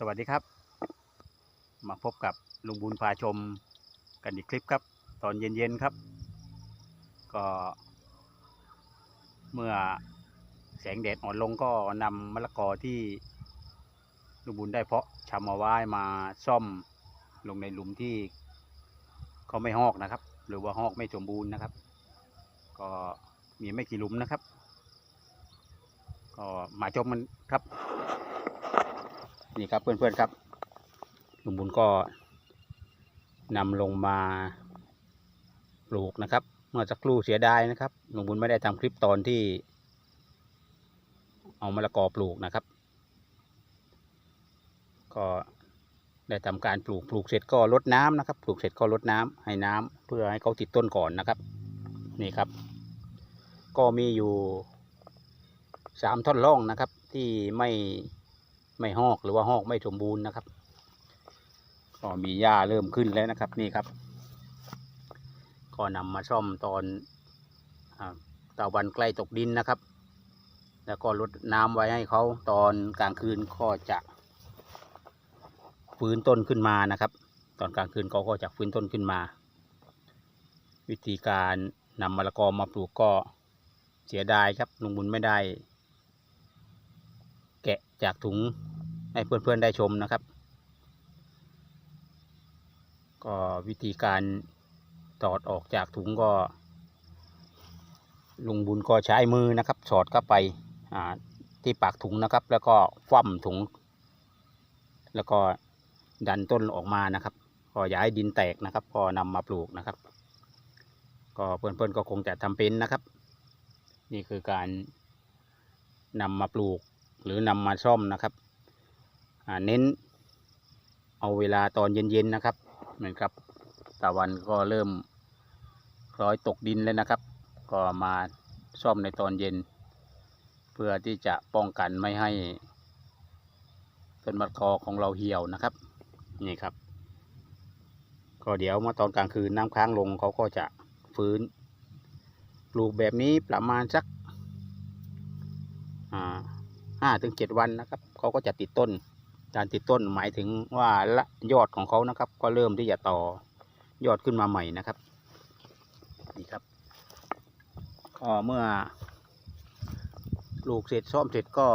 สวัสดีครับ มาพบกับลุงบุญพาชมกันอีกคลิปครับ ตอนเย็นๆครับ ก็ เมื่อแสงแดดอ่อนลงก็นำมะละกอที่ลุงบุญได้เพาะชำเอาไว้มาซ่อมลงในหลุมที่เขาไม่หอกนะครับ หรือว่าหอกไม่สมบูรณ์นะครับ ก็มีไม่กี่หลุมนะครับ ก็มาชมมันครับ นี่ครับเพื่อนๆครับลุงบุญก็นำลงมาปลูกนะครับ เมื่อสักครู่เสียดายนะครับลุงบุญไม่ได้ทำคลิปตอนที่ เอามะละกอปลูกนะครับ ก็ได้ทำการปลูกปลูกเสร็จก็รดน้ำนะครับ ปลูกเสร็จก็รดน้ำให้น้ำเพื่อให้เขาติดต้นก่อนนะครับ นี่ครับ ก็มีอยู่สามท่อนร่องนะครับที่ไม่ ไม่หอกหรือว่าหอกไม่สมบูรณ์นะครับ ก็มีหญ้าเริ่มขึ้นแล้วนะครับนี่ครับ ก็นำมาซ่อมตอนอตะวันใกล้ตกดินนะครับ แล้วก็ลดน้ำไว้ให้เขาตอนกลางคืนก็จะฟื้นต้นขึ้นมานะครับ ตอนกลางคืนเขาก็จะฟื้นต้นขึ้นมา วิธีการนำมะละกอมาปลูกก็เสียดายครับลุงบุญไม่ได้ แกะจากถุง ให้เพื่อนๆได้ชมนะครับ ก็วิธีการถอดออกจากถุงก็ ลุงบุญก็ใช้มือนะครับ สอดเข้าไปที่ปากถุงนะครับ แล้วก็คว่ำถุง แล้วก็ดันต้นออกมานะครับก็อย่าให้ดินแตกนะครับ พอนำมาปลูกนะครับ ก็เพื่อนๆก็คงจะทำเป็นนะครับ นี่คือการนำมาปลูกหรือนำมาซ่อมนะครับ เน้นเอาเวลาตอนเย็นๆนะครับเหมือนครับตะวันก็เริ่มคล้อยตกดินแล้วนะครับ ก็มาซ่อมในตอนเย็น เพื่อที่จะป้องกันไม่ให้ต้นมะกอของเราเหี่ยวนะครับ นี่ครับ ก็เดี๋ยวมาตอนกลางคืนน้ำค้างลงเขาก็จะฟื้น ปลูกแบบนี้ประมาณสักห้าถึงเจ็ดวันนะครับ เขาก็จะติดต้น การติดต้นหมายถึงว่าละยอดของเขานะครับ ก็เริ่มที่จะต่อยอดขึ้นมาใหม่นะครับนี่ครับก็เมื่อปลูกเสร็จซ่อมเสร็จก็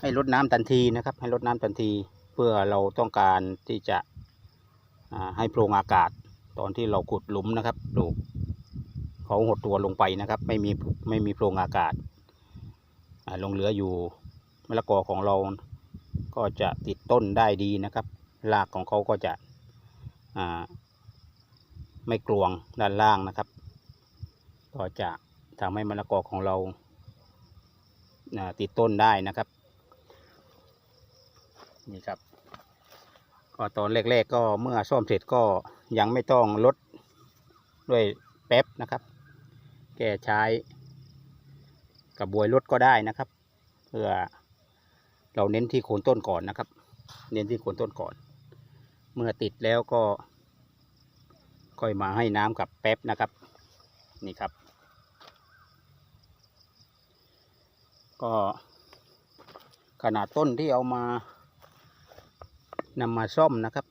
ให้รดน้ำทันทีนะครับ ให้รดน้ำทันทีเพื่อเราต้องการที่จะให้โพรงอากาศตอนที่เราขุดหลุมนะครับปลูกเขาหดตัวลงไปนะครับ ไม่มีไม่มีโพรงอากาศลงเหลืออยู่ มะละกอของเราก็จะติดต้นได้ดีนะครับรากของเขาก็จะไม่กลวงด้านล่างนะครับ ก็จะทำให้มะละกอของเราติดต้นได้นะครับนี่ครับก็ตอนแรกๆก็เมื่อซ่อมเสร็จก็ยังไม่ต้องลดด้วยแป๊บนะครับแก้ใช้กระบวยลดก็ได้นะครับ เพื่อ เราเน้นที่โคนต้นก่อนนะครับ เน้นที่โคนต้นก่อน เมื่อติดแล้วก็ค่อยมาให้น้ำกับแป๊บนะครับ นี่ครับ ก็ขนาดต้นที่เอามานำมาซ่อมนะครับ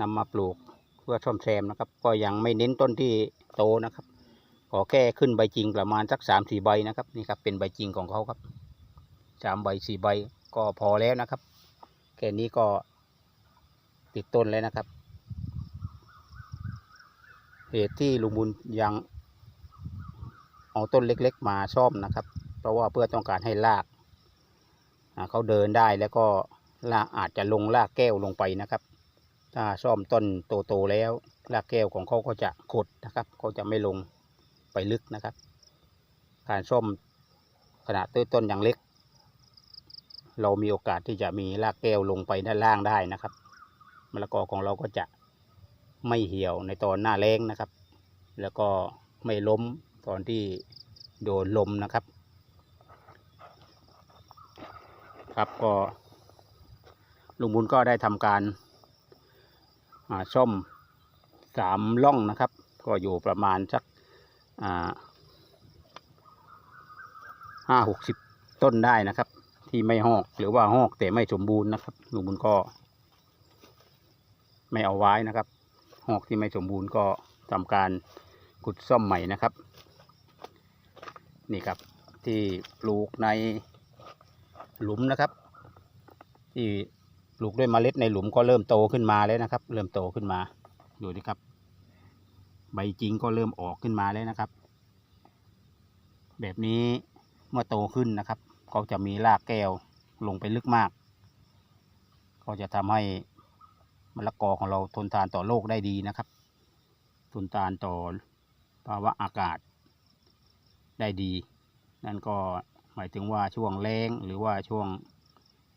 นำมาปลูกเพื่อซ่อมแซมนะครับ ก็ยังไม่เน้นต้นที่โตนะครับ ขอแค่ขึ้นใบจริงประมาณสักสามสี่ใบนะครับ นี่ครับเป็นใบจริงของเขาครับสามใบสี่ใบ ก็พอแล้วนะครับแค่นี้ก็ติดต้นแล้วนะครับ เหตุที่ลุงบุญยังเอาต้นเล็กๆมาซ่อมนะครับ เพราะว่าเพื่อต้องการให้รากเขาเดินได้แล้วก็รากอาจจะลงรากแก้วลงไปนะครับ ถ้าซ่อมต้นโตๆแล้วรากแก้วของเขาก็จะขดนะครับเขาจะไม่ลงไปลึกนะครับ การซ่อมขนาดต้นต้นย่างเล็ก เรามีโอกาสที่จะมีรากแก้วลงไปด้านล่างได้นะครับมะละกอของเราก็จะไม่เหี่ยวในตอนหน้าแล้งนะครับ แล้วก็ไม่ล้มตอนที่โดนลมนะครับ ครับก็ลุงบุญก็ได้ทำการอ่าซ่อมสามล่องนะครับ ก็อยู่ประมาณสักห้าหกสิบต้นได้นะครับ ที่ไม่หอกหรือว่าหอกแต่ไม่สมบูรณ์นะครับลุงบุญก็ ไม่เอาไว้นะครับหอกที่ไม่สมบูรณ์ก็ทำการขุดซ่อมใหม่นะครับ นี่ครับที่ปลูกในหลุมนะครับ ที่ปลูกด้วยเมล็ดในหลุมก็เริ่มโตขึ้นมาแล้วนะครับ เริ่มโตขึ้นมาดูดิครับ ใบจริงก็เริ่มออกขึ้นมาแล้วนะครับ แบบนี้เมื่อโตขึ้นนะครับ เขาจะมีรากแก้วลงไปลึกมาก ก็จะทำให้มะละกอของเราทนทานต่อโรคได้ดีนะครับ ทนทานต่อภาวะอากาศได้ดี นั่นก็หมายถึงว่าช่วงแล้งหรือว่าช่วง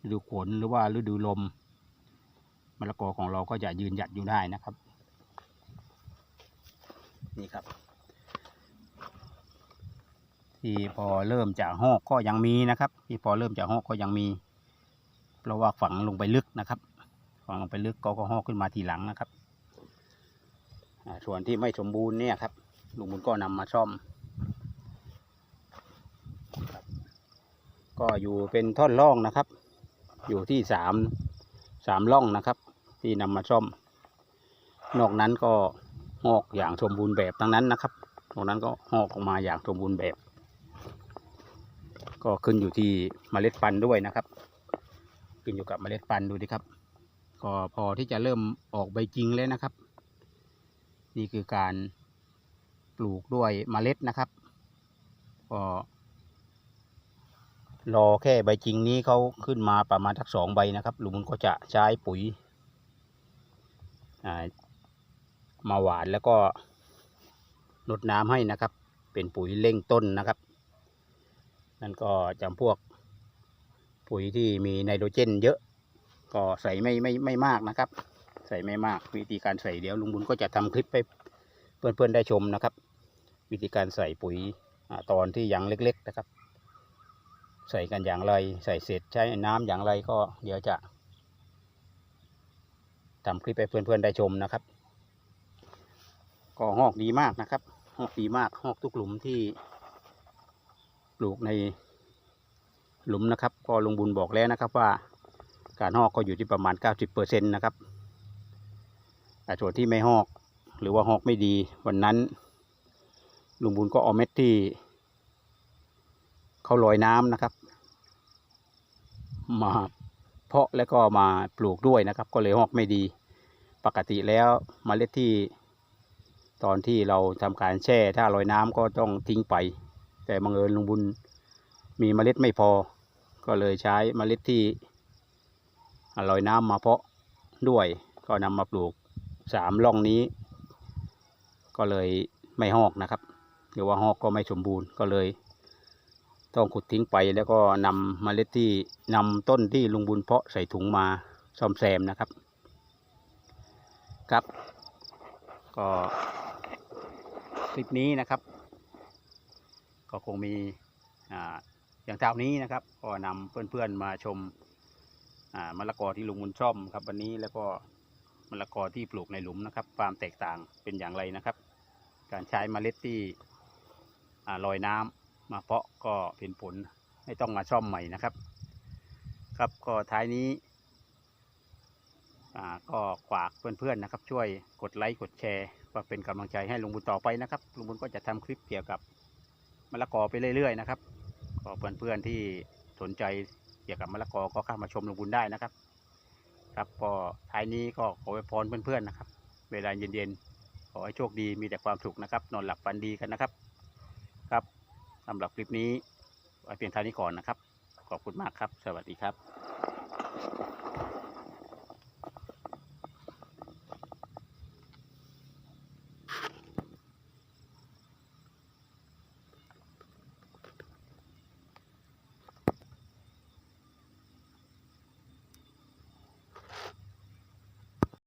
ฤดูฝนหรือว่าฤดูลมมะละกอของเราก็จะยืนหยัดอยู่ได้นะครับ นี่ครับ ที่พอเริ่มจากหอกก็ยังมีนะครับ ที่พอเริ่มจากหอกก็ยังมี เพราะว่าฝังลงไปลึกนะครับ ฝังลงไปลึกก็ก็หอกขึ้นมาทีหลังนะครับส่วนที่ไม่สมบูรณ์เนี่ยครับลุงบุญก็นำมาซ่อม ก็อยู่เป็นท่อนร่องนะครับ อยู่ที่สามสามร่องนะครับ ที่นำมาซ่อม นอกนั้นก็หอกอย่างสมบูรณ์แบบทั้งนั้นนะครับนอกนั้นก็หอกออกมาอย่างสมบูรณ์แบบ ก็ขึ้นอยู่ที่เมล็ดพันธุ์ด้วยนะครับ ขึ้นอยู่กับเมล็ดพันธุ์ดูดิครับ ก็พอที่จะเริ่มออกใบจริงแล้วนะครับ นี่คือการปลูกด้วยเมล็ดนะครับก็รอแค่ใบจริงนี้เขาขึ้นมาประมาณทักสองใบนะครับลุงก็จะใช้ปุ๋ยมาหวานแล้วก็ลดน้ำให้นะครับ เป็นปุ๋ยเร่งต้นนะครับ นั่นก็จำพวกปุ๋ยที่มีไนโตรเจน เยอะ ก็ใส่ไม่ไม่ไม่มากนะครับ ใส่ไม่มากวิธีการใส่เดี๋ยวลุงบุญก็จะทำคลิปให้เพื่อนๆได้ชมนะครับ วิธีการใส่ปุ๋ยอตอนที่ยังเล็ก ๆนะครับ ใส่กันอย่างไร ใส่เสร็จใช้น้ำอย่างไรก็เดี๋ยวจะทำคลิปให้เพื่อนๆได้ชมนะครับ ก็หอกดีมากนะครับหอกดีมากหอกทุกหลุมที่ ลูกในหลุมนะครับ ก็ลุงบุญบอกแล้วนะครับว่าการหอกก็อยู่ที่ประมาณ 90%นะครับแต่ส่วนที่ไม่หอกหรือว่าหอกไม่ดีวันนั้น ลุงบุญก็เอาเม็ดที่เขาลอยน้ำนะครับ มาเพาะแล้วก็มาปลูกด้วยนะครับ ก็เลยหอกไม่ดี ปกติแล้วมเมล็ดที่ตอนที่เราทำการแช่ถ้าลอยน้ำก็ต้องทิ้งไป แต่บังเอิญลุงบุญมีเมล็ดไม่พอ ก็เลยใช้เมล็ดที่ลอยน้ำมาเพาะด้วย ก็นำมาปลูกสามร่องนี้ ก็เลยไม่หอกนะครับ หรือว่าหอกก็ไม่สมบูรณ์ก็เลย ต้องขุดทิ้งไปแล้วก็นำเมล็ดที่นำต้นที่ลุงบุญเพาะใส่ถุงมาซ่อมแซมนะครับ ครับ ก็คลิปนี้นะครับ ก็คงมีอย่างเท่านี้นะครับ ก็นำเพื่อนๆมาชมมะละกอที่ลุงบุญชอบครับวันนี้แล้วก็มะละกอที่ปลูกในหลุมนะครับ ความแตกต่างเป็นอย่างไรนะครับ การใช้เมล็ดที่ลอยน้ำมาเพาะก็เป็นผลไม่ต้องมาซ่อมใหม่นะครับ ครับก็ท้ายนี้ก็ฝากเพื่อนๆนะครับ ช่วยกดไลค์กดแชร์เพื่อเป็นกำลังใจให้ลุงบุญต่อไปนะครับลุงบุญก็จะทำคลิปเกี่ยวกับ มะละกอไปเรื่อยๆนะครับก็เพื่อนๆที่สนใจเกี่ยวกับมะละกอก็เข้ามาชมลงบุญได้นะครับ ครับก็ท้ายนี้ก็ขอไว้พรเพื่อนๆนะครับ เวลาเย็นๆขอให้โชคดีมีแต่ความสุขนะครับ นอนหลับฝันดีกันนะครับ ครับสำหรับคลิปนี้ไว้เพียงเท่านี้ก่อนนะครับ ขอบคุณมากครับ สวัสดีครับ